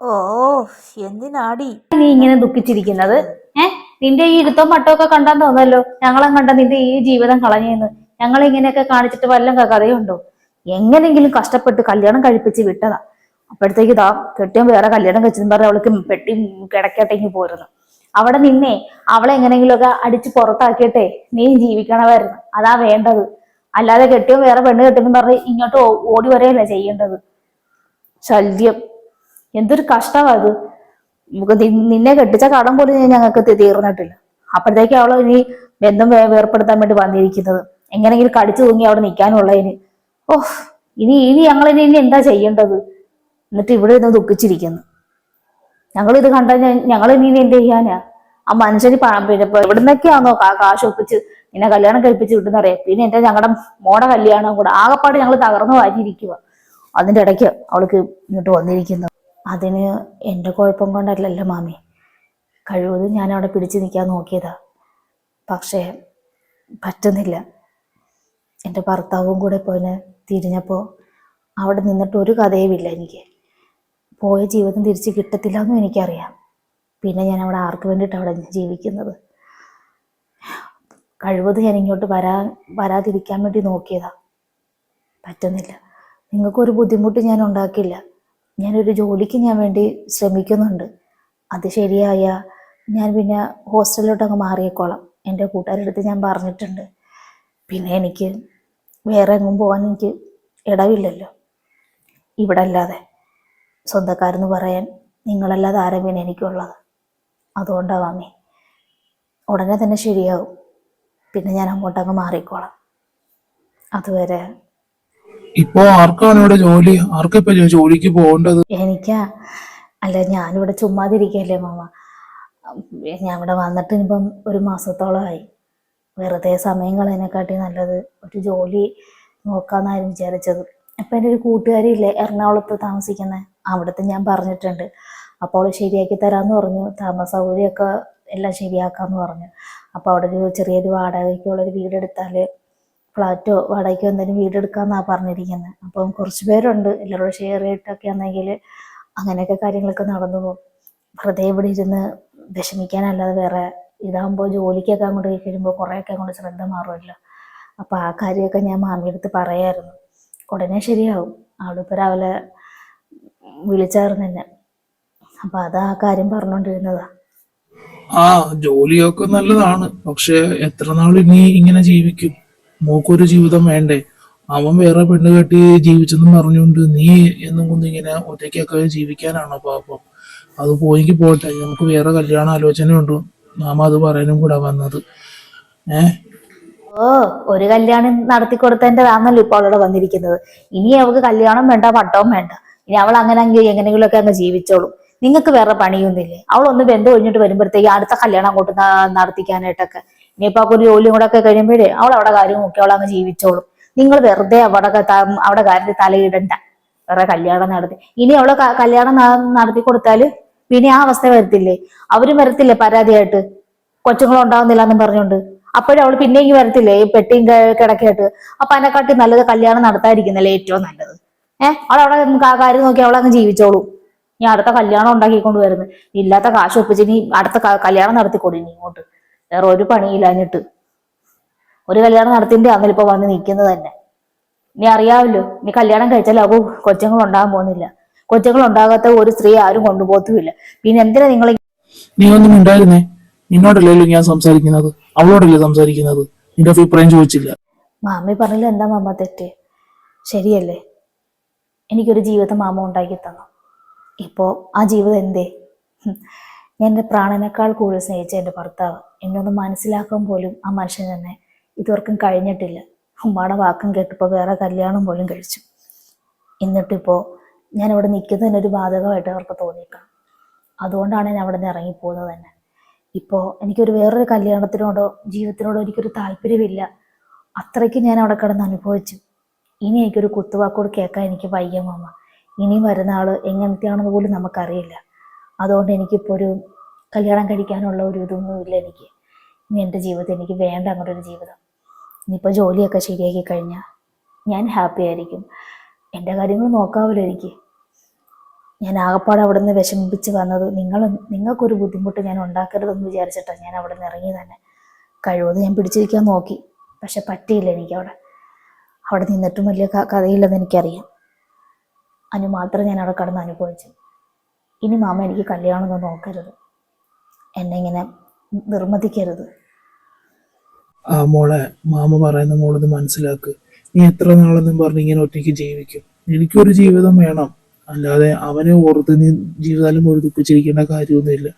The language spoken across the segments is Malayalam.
ഓ എന്തിനാടി? നീ ഇങ്ങനെ ദുഃഖിച്ചിരിക്കുന്നത്? ഏ? നിന്റെ ഈ ഇരുത്തവും മട്ടമൊക്കെ കണ്ടാൻ തോന്നല്ലോ ഞങ്ങളെ കണ്ട നിന്റെ ഈ ജീവിതം കളഞ്ഞെന്ന്. ഞങ്ങൾ ഇങ്ങനെയൊക്കെ കാണിച്ചിട്ട് വല്ല കഥയുണ്ടോ? എങ്ങനെങ്കിലും കഷ്ടപ്പെട്ട് കല്യാണം കഴിപ്പിച്ച് വിട്ടതാ. അപ്പോഴത്തേക്ക് ഇതാ കെട്ടിയും വേറെ കല്യാണം കഴിച്ചെന്ന് പറഞ്ഞ അവൾക്ക് പെട്ടി കിടക്കട്ടെങ്കിൽ പോരുന്നു. അവിടെ നിന്നെ അവളെ എങ്ങനെങ്കിലുമൊക്കെ അടിച്ച് പുറത്താക്കിയിട്ടെ നീ ജീവിക്കണമായിരുന്നു. അതാ വേണ്ടത്. അല്ലാതെ കെട്ടിയോ വേറെ പെണ്ണ് കെട്ടിയെന്ന് പറഞ്ഞ് ഇങ്ങോട്ട് ഓടി വരെയല്ലേ ചെയ്യേണ്ടത്? ശല്യം. എന്തൊരു കഷ്ടമാണ് അത്. നിന്നെ കെട്ടിച്ച കടം പോലും ഞങ്ങൾക്ക് തീർന്നിട്ടില്ല. അപ്പോഴത്തേക്ക് അവളെ ഇനി ബന്ധം വേർപ്പെടുത്താൻ വേണ്ടി വന്നിരിക്കുന്നത്. എങ്ങനെയെങ്കിലും കടിച്ചു തൂങ്ങി അവിടെ നിൽക്കാനുള്ളതിന്. ഓഹ് ഇനി ഇനി ഞങ്ങൾ ഇനി ഇനി എന്താ ചെയ്യേണ്ടത്? എന്നിട്ട് ഇവിടെ ഇരുന്ന് ദുഃഖിച്ചിരിക്കുന്നു. ഞങ്ങൾ ഇത് കണ്ട ഞങ്ങൾ ഇനി ഇനി എന്ത് ചെയ്യാനാ? ആ മനുഷ്യന് പിന്നെ എവിടുന്നൊക്കെയാണോ കാശ് ഒപ്പിച്ച് നിന്നെ കല്യാണം കഴിപ്പിച്ച് വിട്ടുന്നറിയാം പിന്നെ എന്റെ ഞങ്ങളുടെ മോടെ കല്യാണം കൂടെ ആകെപ്പാട് ഞങ്ങൾ തകർന്നു വാരിയിരിക്കുക അതിന്റെ ഇടയ്ക്ക് അവൾക്ക് ഇങ്ങോട്ട് വന്നിരിക്കുന്നു. അതിന് എന്റെ കുഴപ്പം കൊണ്ടല്ലല്ലോ മാമി. കഴിവതും ഞാൻ അവിടെ പിടിച്ചു നിൽക്കാൻ നോക്കിയതാ. പക്ഷേ പറ്റുന്നില്ല. എന്റെ ഭർത്താവും കൂടെ പോയിന് തിരിഞ്ഞപ്പോൾ അവിടെ നിന്നിട്ട് ഒരു കഥയുമില്ല എനിക്ക്. പോയ ജീവിതം തിരിച്ച് കിട്ടത്തില്ല എന്നും എനിക്കറിയാം. പിന്നെ ഞാൻ അവിടെ ആർക്ക് വേണ്ടിയിട്ട് അവിടെ ജീവിക്കുന്നത്? കഴിവതും ഞാൻ ഇങ്ങോട്ട് വരാ വരാതിരിക്കാൻ വേണ്ടി നോക്കിയതാ. പറ്റുന്നില്ല. നിങ്ങൾക്കൊരു ബുദ്ധിമുട്ട് ഞാൻ ഉണ്ടാക്കില്ല ഞാനൊരു ജോലിക്ക് ഞാൻ വേണ്ടി ശ്രമിക്കുന്നുണ്ട്. അത് ശരിയായ ഞാൻ പിന്നെ ഹോസ്റ്റലിലോട്ട് അങ്ങ് മാറിയേക്കോളാം. എന്റെ കൂട്ടുകാരുടെ അടുത്ത് ഞാൻ പറഞ്ഞിട്ടുണ്ട്. പിന്നെ എനിക്ക് വേറെ എങ്ങും പോകാൻ എനിക്ക് ഇടവില്ലല്ലോ. ഇവിടെ അല്ലാതെ സ്വന്തക്കാരെന്ന് പറയാൻ നിങ്ങളല്ലാതെ ആരും പിന്നെ എനിക്കുള്ളത്? അതുകൊണ്ടാണ് ഉടനെ തന്നെ ശരിയാവും. പിന്നെ ഞാൻ അങ്ങോട്ടങ്ങ് മാറിക്കോളാം. അതുവരെ ഇപ്പോ ആർക്കാണ് ഇവിടെ ജോലി? ആർക്കിപ്പോ ജോലിക്ക് പോകേണ്ടത്? എനിക്കാ അല്ല ഞാനിവിടെ ചുമ്മാതിരിക്കല്ലേ മാമ. ഞാൻ ഇവിടെ വന്നിട്ട് ഇനിയിപ്പം ഒരു മാസത്തോളമായി. വെറുതെ സമയം കളയതിനെക്കാട്ടി നല്ലത് ഒരു ജോലി നോക്കാന്നായിരുന്നു വിചാരിച്ചത്. അപ്പം എന്റെ ഒരു കൂട്ടുകാരില്ലേ എറണാകുളത്ത് താമസിക്കുന്നത് അവിടുത്തെ ഞാൻ പറഞ്ഞിട്ടുണ്ട്. അപ്പോൾ ശരിയാക്കി തരാമെന്ന് പറഞ്ഞു. താമസ സൗകര്യമൊക്കെ എല്ലാം ശരിയാക്കാമെന്ന് പറഞ്ഞു. അപ്പോൾ അവിടെ ഒരു ചെറിയൊരു വാടകയ്ക്കുള്ളൊരു വീടെടുത്താൽ ഫ്ലാറ്റോ വാടകയ്ക്കോ എന്തെങ്കിലും വീടെടുക്കാമെന്നാണ് പറഞ്ഞിരിക്കുന്നത് അപ്പം കുറച്ച് പേരുണ്ട്. എല്ലാവരോടും ഷെയർ ചെയ്തിട്ടൊക്കെ ആണെങ്കിൽ അങ്ങനെയൊക്കെ കാര്യങ്ങളൊക്കെ നടന്നു പോകും. വെറുതെ ഇവിടെ ഇരുന്ന് വിഷമിക്കാനല്ലാതെ വേറെ ഇതാകുമ്പോൾ ജോലിക്കൊക്കെ അങ്ങോട്ട് കഴിയുമ്പോൾ കുറേയൊക്കെ അങ്ങോട്ട് ശ്രദ്ധ മാറുമല്ലോ അപ്പോൾ ആ കാര്യമൊക്കെ ഞാൻ മാമിയെടുത്ത് പറയായിരുന്നു. ഉടനെ ശരിയാവും. അവളിപ്പോൾ രാവിലെ വിളിച്ചായിരുന്നു എന്നെ അപ്പോൾ അത് ആ കാര്യം പറഞ്ഞുകൊണ്ടിരുന്നതാ ആ ജോലിയൊക്കെ നല്ലതാണ്. പക്ഷെ എത്ര നാൾ ഇനി ഇങ്ങനെ ജീവിക്കും? മോക്കൊരു ജീവിതം വേണ്ടേ? അവൻ വേറെ പെണ്ണ് കെട്ടി ജീവിച്ചെന്ന് പറഞ്ഞുകൊണ്ട് നീ എന്നും കൊണ്ട് ഇങ്ങനെ ഒറ്റയ്ക്കൊക്കെ ജീവിക്കാനാണോ പാപ്പം അത് പോയെങ്കിൽ പോട്ടെ. നമുക്ക് വേറെ കല്യാണ ആലോചനയുണ്ട് നാം അത് പറയാനും കൂടെ വന്നത്. ഏ? ഓ ഒരു കല്യാണം നടത്തി കൊടുത്തതിന്റെതാണല്ലോ ഇപ്പോൾ അവളോട് വന്നിരിക്കുന്നത്. ഇനി അവൾക്ക് കല്യാണം വേണ്ട പട്ടവും വേണ്ട. ഇനി അവൾ അങ്ങനെ അങ്ങ് എങ്ങനെയെങ്കിലുമൊക്കെ അങ്ങ് ജീവിച്ചോളും. നിങ്ങൾക്ക് വേറെ പണിയൊന്നുമില്ലേ? അവൾ ഒന്ന് ബന്ധം ഒഴിഞ്ഞിട്ട് വരുമ്പോഴത്തേക്ക് അടുത്ത കല്യാണം അങ്ങോട്ട് നടത്തിക്കാനായിട്ടൊക്കെ. ഇനിയിപ്പോ ഒരു ജോലിയും കൂടെ ഒക്കെ കഴിയുമ്പോഴേ അവൾ അവിടെ കാര്യം നോക്കി അവൾ അങ്ങ് ജീവിച്ചോളും. നിങ്ങൾ വെറുതെ അവിടെ അവിടെ കാര്യത്തിൽ തലയിടണ്ട. വേറെ കല്യാണം നടത്തി. ഇനി അവൾ കല്യാണം നടത്തി കൊടുത്താൽ പിന്നെ ആ അവസ്ഥ വരത്തില്ലേ? അവരും വരത്തില്ലേ പരാതിയായിട്ട്? കൊച്ചുങ്ങളും ഉണ്ടാവുന്നില്ല എന്നും പറഞ്ഞുകൊണ്ട്. അപ്പോഴും അവൾ പിന്നെയും വരത്തില്ലേ? ഈ പെട്ടിയും കിടക്കായിട്ട് അപ്പൊ അതിനെക്കാട്ടി നല്ലത് കല്യാണം നടത്താതിരിക്കുന്നല്ലേ ഏറ്റവും നല്ലത്. ഏഹ് അവൾ അവിടെ ആ കാര്യം നോക്കി അവൾ അങ്ങ് ജീവിച്ചോളൂ. ഇനി അടുത്ത കല്യാണം ഉണ്ടാക്കിക്കൊണ്ട് വരുന്നത്. ഇല്ലാത്ത കാശ് ഒപ്പിച്ച് ഇനി അടുത്ത കല്യാണം നടത്തിക്കൊടു ഇനി ഇങ്ങോട്ട്? വേറെ ഒരു പണിയില്ലാഞ്ഞിട്ട്. ഒരു കല്യാണം നടത്തിന്റെ അന്നിൽ ഇപ്പൊ വന്ന് നിൽക്കുന്നത് തന്നെ. ഇനി അറിയാമല്ലോ ഇനി കല്യാണം കഴിച്ചാൽ അവ കൊച്ചുങ്ങൾ ഉണ്ടാകാൻ പോകുന്നില്ല. കൊച്ചുങ്ങൾ ഉണ്ടാകാത്ത ഒരു സ്ത്രീ ആരും കൊണ്ടുപോകത്തുമില്ല. പിന്നെ എന്തിനാ നിങ്ങൾ നീ ഒന്നും ഉണ്ടായിരുന്നേ നിന്നോടല്ലല്ലോ ഞാൻ സംസാരിക്കുന്നത്. അവളോടല്ലേ സംസാരിക്കുന്നത്? നിന്റെ അഭിപ്രായം ചോദിച്ചില്ല. മാമി പറഞ്ഞില്ല എന്താ മാമ തെറ്റ്? ശരിയല്ലേ? എനിക്കൊരു ജീവിതം മാമ ഉണ്ടാക്കി തന്നു ഇപ്പോ ആ ജീവിതം എന്തേ. ഞാൻ എന്റെ പ്രാണനേക്കാൾ കൂടുതൽ സ്നേഹിച്ച എന്റെ ഭർത്താവ് എന്നൊന്ന് മനസ്സിലാക്കാൻ പോലും ആ മനുഷ്യൻ തന്നെ ഇതുവർക്കും കഴിഞ്ഞിട്ടില്ല. ഉമ്മയുടെ വാക്കും കേട്ടപ്പോൾ വേറെ കല്യാണം പോലും കഴിച്ചു. എന്നിട്ടിപ്പോൾ ഞാൻ ഇവിടെ നിൽക്കുന്നതിനൊരു ബാധകമായിട്ട് അവർക്ക് തോന്നിയേക്കാം. അതുകൊണ്ടാണ് ഞാൻ അവിടെ നിന്ന് ഇറങ്ങിപ്പോകുന്നത് തന്നെ. ഇപ്പോൾ എനിക്കൊരു വേറൊരു കല്യാണത്തിനോടോ ജീവിതത്തിനോടോ എനിക്കൊരു താല്പര്യമില്ല. അത്രയ്ക്ക് ഞാൻ അവിടെ കിടന്ന് അനുഭവിച്ചു. ഇനി എനിക്കൊരു കുത്തുവാക്കോട് കേൾക്കാൻ എനിക്ക് വയ്യ മാമ. ഇനി വരുന്ന ആൾ എങ്ങനത്തെയാണെന്ന് പോലും നമുക്കറിയില്ല. അതുകൊണ്ട് എനിക്കിപ്പോൾ ഒരു കല്യാണം കഴിക്കാനുള്ള ഒരു ഇതൊന്നും ഇല്ല എനിക്ക്. ഇനി എന്റെ ജീവിതം എനിക്ക് വേണ്ട അങ്ങനെ ഒരു ജീവിതം. ഇനിയിപ്പോൾ ജോലിയൊക്കെ ശരിയാക്കി കഴിഞ്ഞാൽ ഞാൻ ഹാപ്പി ആയിരിക്കും. എന്റെ കാര്യങ്ങൾ നോക്കാവില്ല എനിക്ക്. ഞാൻ ആകപ്പാടെ അവിടെ നിന്ന് വിഷമിപ്പിച്ച് വന്നത് നിങ്ങൾ നിങ്ങൾക്കൊരു ബുദ്ധിമുട്ട് ഞാൻ ഉണ്ടാക്കരുതെന്ന് വിചാരിച്ചിട്ടാണ് ഞാൻ അവിടെ നിന്ന് ഇറങ്ങി തന്നെ. കഴിവത് ഞാൻ പിടിച്ചിരിക്കാൻ നോക്കി. പക്ഷെ പറ്റിയില്ല എനിക്ക് അവിടെ. അവിടെ നിന്നിട്ടും വലിയ കഥയില്ലെന്ന് എനിക്കറിയാം. അതിന് മാത്രം ഞാൻ അവിടെ കടന്ന് അനുഭവിച്ചു. ഇനി മാമ എനിക്ക് കല്യാണമൊന്നും നോക്കരുത്. എന്നെ ഇങ്ങനെ നിർമ്മതിക്കരുത്. ആ മോളെ മാമ പറയുന്ന മോളത് മനസ്സിലാക്ക്. നീ എത്ര നാളെന്നും പറഞ്ഞ് ഇങ്ങനെ ഒറ്റയ്ക്ക് ജീവിക്കും. എനിക്കൊരു ജീവിതം വേണം. അല്ലാതെ അവനെ ഓർത്ത് നീ ജീവിതം ഒഴുതിപ്പിച്ചിരിക്കേണ്ട കാര്യമൊന്നുമില്ല.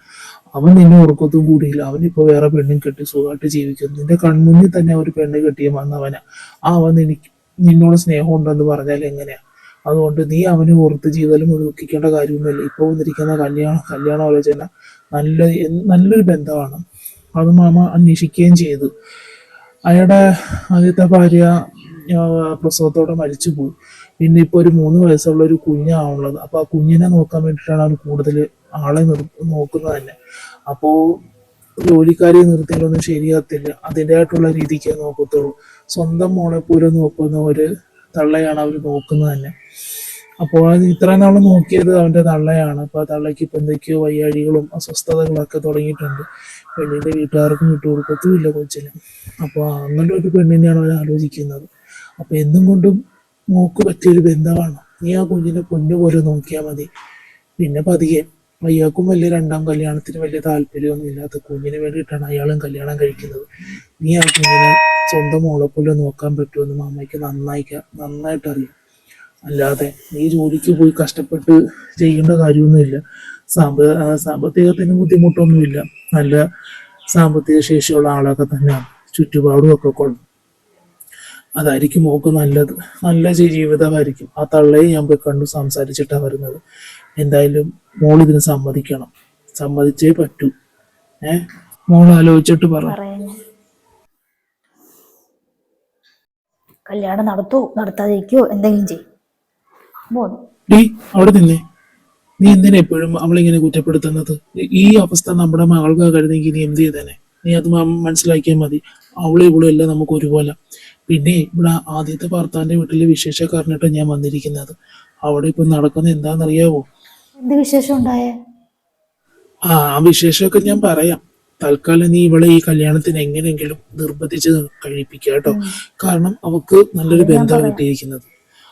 അവൻ നിന്നെ ഓർക്കത്തും കൂടിയില്ല. അവനിപ്പോ വേറെ പെണ്ണും കെട്ടി സുഖമായിട്ട് ജീവിക്കുന്നു. നിന്റെ കൺമുന്നിൽ തന്നെ ഒരു പെണ്ണ് കെട്ടിയ വന്നവനാ. ആ അവൻ എനിക്ക് നിന്നോട് സ്നേഹം ഉണ്ടെന്ന് പറഞ്ഞാൽ എങ്ങനെയാ? അതുകൊണ്ട് നീ അവനെ ഓർത്ത് ജീവിതം മുഴുവൻ ദുഃഖിക്കേണ്ട കാര്യമൊന്നുമില്ല. ഇപ്പൊ വന്നിരിക്കുന്ന കല്യാണം ആലോചന നല്ല നല്ലൊരു ബന്ധമാണ്. അത് മാമ അന്വേഷിക്കുകയും ചെയ്തു. അയാളുടെ ആദ്യത്തെ ഭാര്യ പ്രസവത്തോടെ പ്രസവത്തോടെ മരിച്ചുപോയി. പിന്നെ ഇപ്പൊ ഒരു മൂന്ന് വയസ്സുള്ള ഒരു കുഞ്ഞാണുള്ളത്. അപ്പോൾ ആ കുഞ്ഞിനെ നോക്കാൻ വേണ്ടിയിട്ടാണ് അവൻ കൂടുതൽ ആളെ നിർ നോക്കുന്നത് തന്നെ. അപ്പോ ജോലിക്കാരെ നിർത്തിയാലൊന്നും ശരിയാകത്തില്ല. അതിന്റെതായിട്ടുള്ള രീതിക്കേ നോക്കത്തുള്ളൂ. സ്വന്തം മോളെ പോലും നോക്കുന്ന ഒരു തള്ളയാണ് അവർ നോക്കുന്നത് തന്നെ. അപ്പോൾ ഇത്രയും ഇത്ര നാൾ നോക്കിയത് അവന്റെ തള്ളയാണ്. അപ്പോൾ ആ തള്ളയ്ക്ക് ഇപ്പൊ എന്തൊക്കെയോ വയ്യാഴികളും അസ്വസ്ഥതകളൊക്കെ തുടങ്ങിയിട്ടുണ്ട്. പെണ്ണിന്റെ വീട്ടുകാർക്കും വിട്ടുകൊടുക്കത്തുമില്ല കൊച്ചിന്. അപ്പോൾ അങ്ങനെ ഒരു പെണ്ണിനെയാണ് അവർ ആലോചിക്കുന്നത്. അപ്പോൾ എന്നും കൊണ്ടും മോക്ക് പറ്റിയൊരു ബന്ധമാണ്. നീ ആ കുഞ്ഞിനെ പൊന്നു പോലെ നോക്കിയാൽ മതി. പിന്നെ പതിയെ അയാൾക്കും വലിയ രണ്ടാം കല്യാണത്തിന് വലിയ താല്പര്യമൊന്നും ഇല്ലാത്ത കുഞ്ഞിന് വേണ്ടിയിട്ടാണ് അയാളും കല്യാണം കഴിക്കുന്നത്. നീ ആ കുഞ്ഞിനെ സ്വന്തം മോളെ പോലെ നോക്കാൻ പറ്റുമെന്ന് മാമയ്ക്ക് നന്നായിക്ക നന്നായിട്ട് അറിയാം അല്ലാതെ നീ ജോലിക്ക് പോയി കഷ്ടപ്പെട്ട് ചെയ്യേണ്ട കാര്യമൊന്നുമില്ല. സാമ്പ സാമ്പത്തികത്തിന് ബുദ്ധിമുട്ടൊന്നുമില്ല. നല്ല സാമ്പത്തിക ശേഷിയുള്ള ആളൊക്കെ തന്നെയാണ്. ചുറ്റുപാടും ഒക്കെ കൊള്ളും. അതായിരിക്കും മോക്ക് നല്ലത്. നല്ല ജീവിതമായിരിക്കും. ആ തള്ളയെ ഞാൻ പോയി കണ്ടു സംസാരിച്ചിട്ടാണ് വരുന്നത്. എന്തായാലും മോൾ ഇതിന് സമ്മതിക്കണം. സമ്മതിച്ചേ പറ്റൂ. ഏ? മോൾ ആലോചിച്ചിട്ട് പറ കല്യാണം നടത്തൂ നടത്താതിരിക്കോ എന്തെങ്കിലും ചെയ്യും. പോന്നു ഡീ അവിടെ നിന്നേ. നീ എന്തിനാ എപ്പോഴും അവളിങ്ങനെ കുറ്റപ്പെടുത്തുന്നത്? ഈ- അവസ്ഥ നമ്മുടെ മകൾക്ക് കരുതെങ്കിൽ നീ എന്ത് ചെയ്തേനെ? നീ അത് മനസ്സിലാക്കിയാൽ മതി. അവളും ഇവളും എല്ലാം നമുക്ക് ഒരുപോലെ. പിന്നെ ഇവിടെ ആദ്യത്തെ ഭർത്താവിന്റെ വീട്ടിലെ വിശേഷക്കാരനായിട്ട് ഞാൻ വന്നിരിക്കുന്നത്. അവിടെ ഇപ്പൊ നടക്കുന്നത് എന്താണെന്നറിയാവോ? എന്ത് വിശേഷം ഉണ്ടായേ? ആ ആ വിശേഷമൊക്കെ ഞാൻ പറയാം. തൽക്കാലം നീ ഇവളെ ഈ കല്യാണത്തിന് എങ്ങനെയെങ്കിലും നിർബന്ധിച്ച് കഴിപ്പിക്കുക കേട്ടോ. കാരണം അവക്ക് നല്ലൊരു ബന്ധം. കിട്ടിയിരിക്കുന്നത്.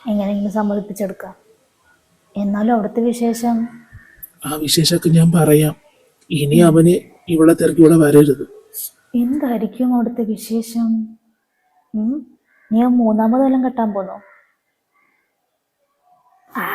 എങ്ങനെയെങ്കിലും സമ്മതിപ്പിച്ചെടുക്കാം. എന്നാലും അവിടുത്തെ വിശേഷം? ആ വിശേഷമൊക്കെ ഞാൻ പറയാം. ഇനി അവന് ഇവിടെ തിരക്കി ഇവിടെ വരരുത്. എന്തായിരിക്കും അവിടുത്തെ വിശേഷം? നീ മൂന്നാമതെല്ലാം കെട്ടാൻ പോന്നോ? ആ.